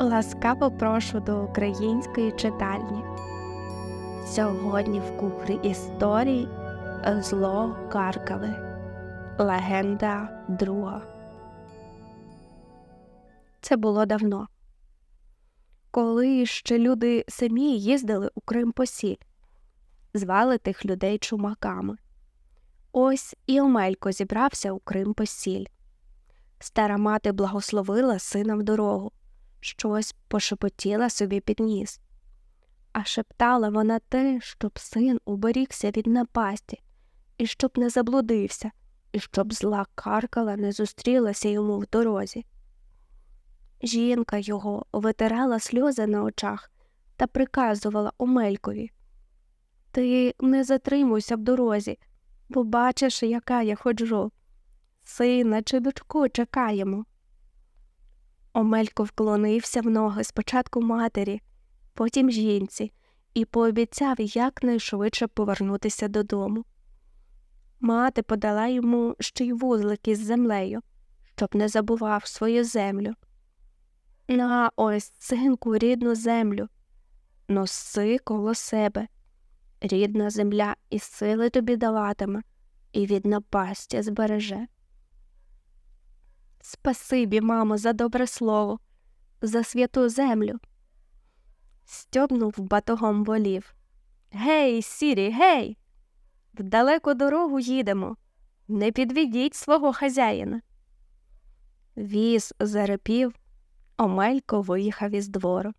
Ласкаво прошу до української читальні. Сьогодні в кухні історії зло каркали. Легенда друга. Це було давно. Коли ще люди самі їздили у Крим по сіль, звали тих людей чумаками. Ось і Омелько зібрався у Крим по сіль. Стара мати благословила сина в дорогу щось пошепотіла собі під ніс. А шептала вона те, щоб син уберігся від напасті, і щоб не заблудився, і щоб зла каркала не зустрілася йому в дорозі. Жінка його витирала сльози на очах та приказувала Омелькові Ти не затримуйся в дорозі, бо бачиш, яка я ходжу. Сина чи дочку чекаємо. Омелько вклонився в ноги спочатку матері, потім жінці, і пообіцяв якнайшвидше повернутися додому. Мати подала йому ще й вузлик із землею, щоб не забував свою землю. На ось синку рідну землю, носи коло себе. Рідна земля і сили тобі даватиме, і від напастя збереже. Спасибі, мамо, за добре слово, за святу землю. Стьобнув батогом волів. Гей, сірі, гей! В далеку дорогу їдемо. Не підведіть свого хазяїна. Віз зарепів, Омелько виїхав із двору.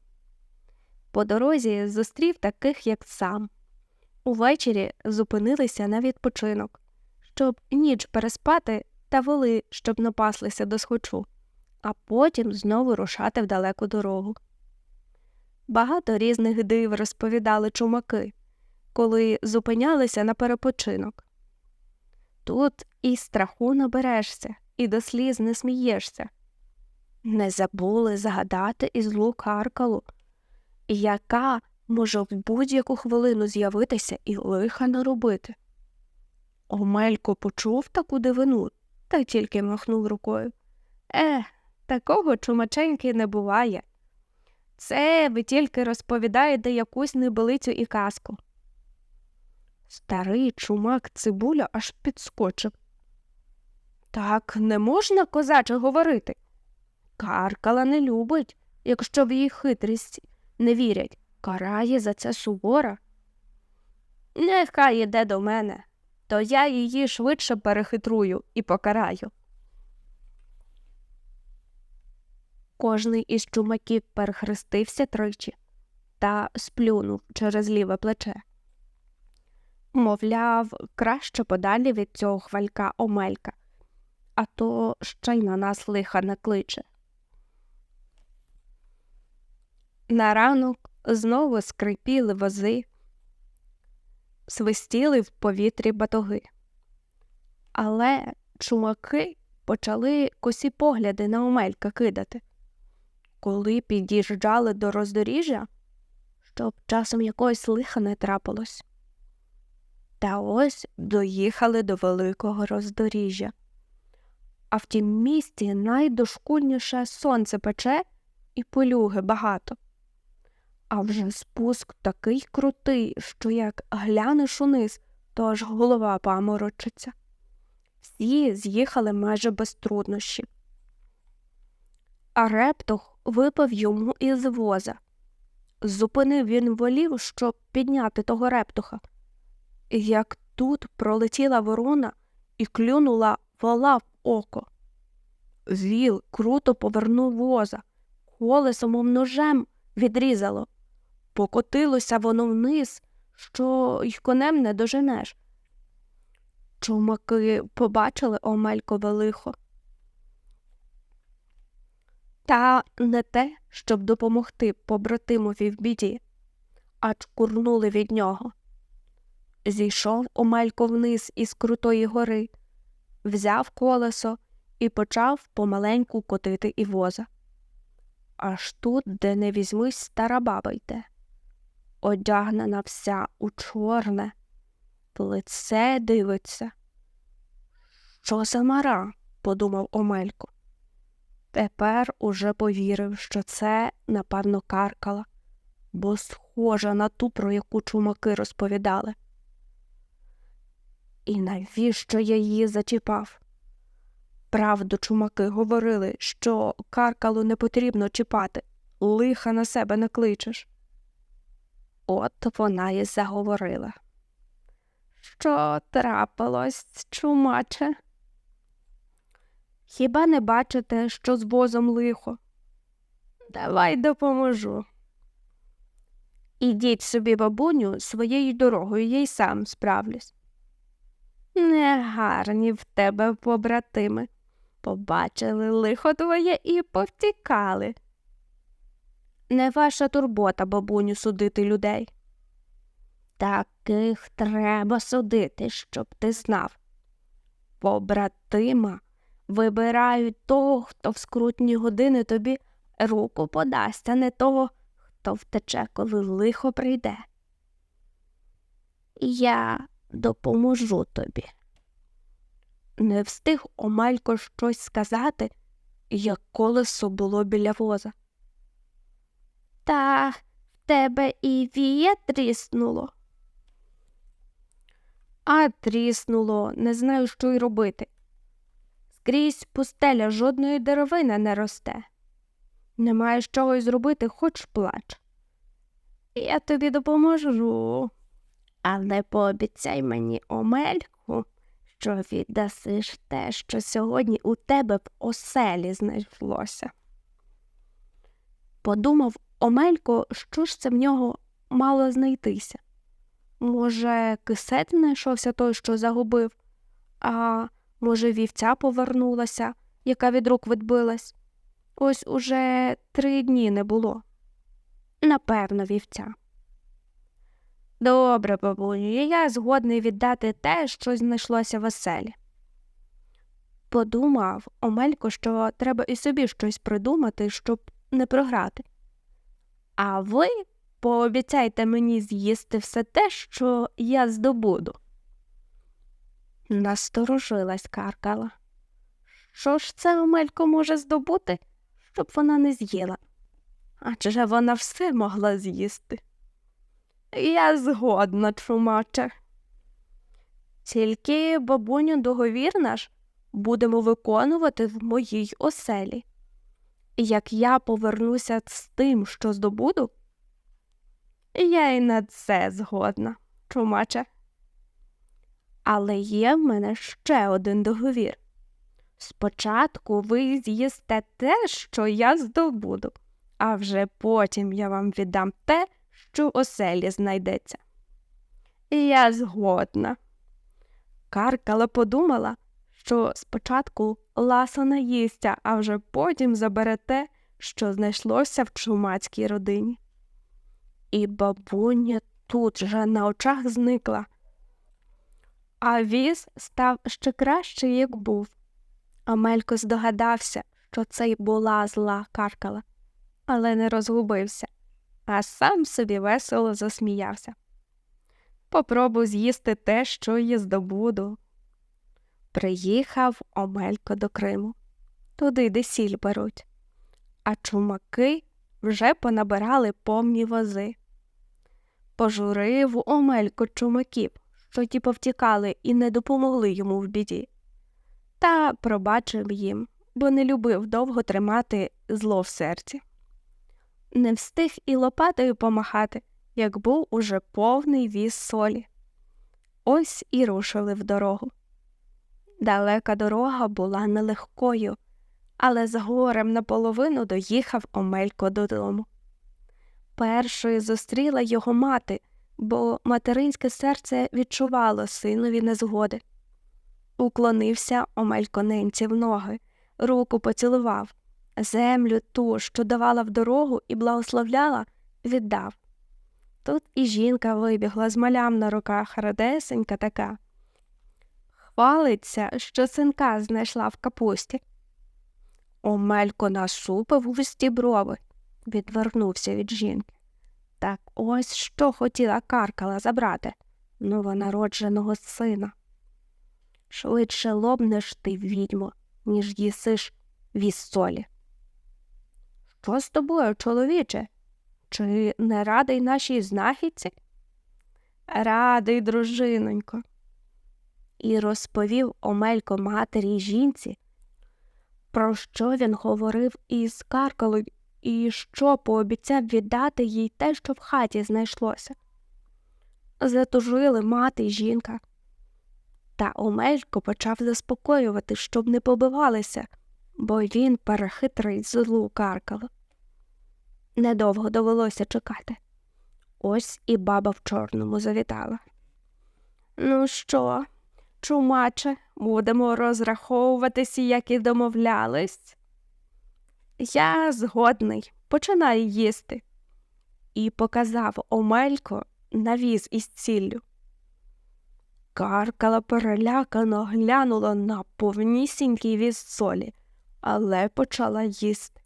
По дорозі зустрів таких, як сам. Увечері зупинилися на відпочинок, щоб ніч переспати та воли, щоб напаслися до схочу, а потім знову рушати в далеку дорогу. Багато різних див розповідали чумаки, коли зупинялися на перепочинок. Тут і страху наберешся, і до сліз не смієшся. Не забули загадати і злу каркалу, яка може в будь-яку хвилину з'явитися і лиха наробити. Омелько почув таку дивину та тільки махнув рукою. Е, такого чумаченьки не буває. Це ви тільки розповідаєте якусь небелицю і казку. Старий чумак цибуля аж підскочив. Так не можна, козаче, говорити. Каркала не любить, якщо в її хитрість не вірять, карає за це сувора. Нехай іде до мене, то я її швидше перехитрую і покараю. Кожний із чумаків перехрестився тричі та сплюнув через ліве плече. Мовляв, краще подалі від цього хвалька Омелька, а то ще й на нас лиха накличе. На ранок знову скрипіли вози, свистіли в повітрі батоги. Але чумаки почали косі погляди на Омелька кидати. Коли під'їжджали до роздоріжжя, щоб часом якогось лиха не трапилось. Та ось доїхали до великого роздоріжжя. А в тім місті найдошкульніше сонце пече і полюги багато. А вже спуск такий крутий, що як глянеш униз, то аж голова паморочиться. Всі з'їхали майже без труднощів. А рептох випав йому із воза. Зупинив він волів, щоб підняти того рептуха. Як тут пролетіла ворона і клюнула вола в око. Віл круто повернув воза, колесом ножем відрізало. Покотилося воно вниз, що й конем не доженеш. Чумаки побачили Омелькове лихо. Та не те, щоб допомогти побратимові в біді, а чкурнули від нього. Зійшов Омелько вниз із крутої гори, взяв колесо і почав помаленьку котити і воза. Аж тут, де не візьмись, стара баба йде одягнена вся у чорне, лице дивиться. Що за мара? подумав Омелько. Тепер уже повірив, що це, напевно, каркала, бо схожа на ту, про яку чумаки розповідали. І навіщо я її зачіпав? Правду чумаки говорили, що каркалу не потрібно чіпати, лиха на себе не кличеш. От вона і заговорила. Що трапилось, чумаче? Хіба не бачите, що з возом лихо? Давай допоможу. Ідіть собі, бабуню, своєю дорогою, я й сам справлюсь. Негарні в тебе побратими. Побачили лихо твоє і повтікали. Не ваша турбота, бабуню, судити людей. Таких треба судити, щоб ти знав. Побратима вибирають того, хто в скрутні години тобі руку подасть, а не того, хто втече, коли лихо прийде. Я допоможу тобі. Не встиг Омелько щось сказати, як колесо було біля воза. Та в тебе і віє тріснуло. А тріснуло, не знаю, що й робити. Скрізь пустеля жодної деревини не росте. Немає з чого й зробити, хоч плач. Я тобі допоможу, але пообіцяй мені, Омельку, що віддасиш те, що сьогодні у тебе в оселі знайшлося. Подумав Омелько, що ж це в нього мало знайтися. Може, кисет знайшовся той, що загубив, а може, вівця повернулася, яка від рук відбилась. Ось уже три дні не було. Напевно, вівця. Добре, бабуню, я згодний віддати те, що знайшлося в оселі. Подумав Омелько, що треба і собі щось придумати, щоб не програти. А ви пообіцяйте мені з'їсти все те, що я здобуду. Насторожилась каркала. Що ж це Омелько може здобути, щоб вона не з'їла? Адже вона все могла з'їсти. Я згодна, чумаче. Тільки, бабуню, договір наш будемо виконувати в моїй оселі. Як я повернуся з тим, що здобуду, я й на це згодна, чумаче. Але є в мене ще один договір. Спочатку ви з'їсте те, що я здобуду, а вже потім я вам віддам те, що в оселі знайдеться. Я згодна. Каркала подумала, що спочатку ласа наїсться, а вже потім забере те, що знайшлося в чумацькій родині. І бабуня тут же на очах зникла. А віз став ще краще, як був. Амелько здогадався, що це й була зла каркала, але не розгубився, а сам собі весело засміявся. Попробуй з'їсти те, що її здобуду. Приїхав Омелько до Криму, туди, де сіль беруть, а чумаки вже понабирали повні вози. Пожурив Омелько чумаків, що ті повтікали і не допомогли йому в біді, та пробачив їм, бо не любив довго тримати зло в серці. Не встиг і лопатою помахати, як був уже повний віз солі. Ось і рушили в дорогу. Далека дорога була нелегкою, але з горем наполовину доїхав Омелько додому. Першою зустріла його мати, бо материнське серце відчувало синові незгоди. Уклонився Омелько ненці в ноги, руку поцілував, землю ту, що давала в дорогу і благословляла, віддав. Тут і жінка вибігла з малям на руках радесенька така. Хвалиться, що синка знайшла в капусті. Омелько насупив густі брови, відвернувся від жінки. Так ось що хотіла каркала забрати новонародженого сина. Швидше лобнеш ти, відьмо, ніж їсиш віз солі. Що з тобою, чоловіче? Чи не радий нашій знахідці? Радий, дружинонько. І розповів Омелько матері жінці, про що він говорив із каркалою і що пообіцяв віддати їй те, що в хаті знайшлося. Затужили мати й жінка. Та Омелько почав заспокоювати, щоб не побивалися, бо він перехитрий злу каркало. Недовго довелося чекати. Ось і баба в чорному завітала. Ну що, чумаче, будемо розраховуватися, як і домовлялись. Я згодний, починай їсти. І показав Омелько навіз із ціллю. Каркала перелякано глянула на повнісінький віз солі, але почала їсти.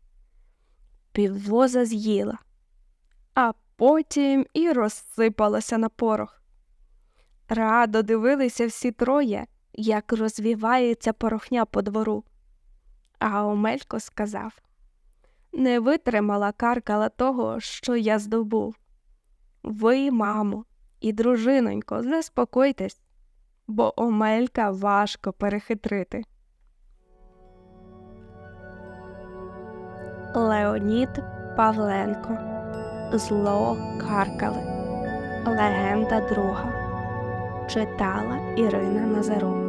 Піввоза з'їла, а потім і розсипалася на порох. Радо дивилися всі троє, як розвівається порохня по двору. А Омелько сказав не витримала каркала того, що я здобув. Ви, мамо, і дружинонько, заспокойтесь, бо Омелька важко перехитрити. Леонід Павленко Зло Каркали Легенда друга Читала Ірина Назарук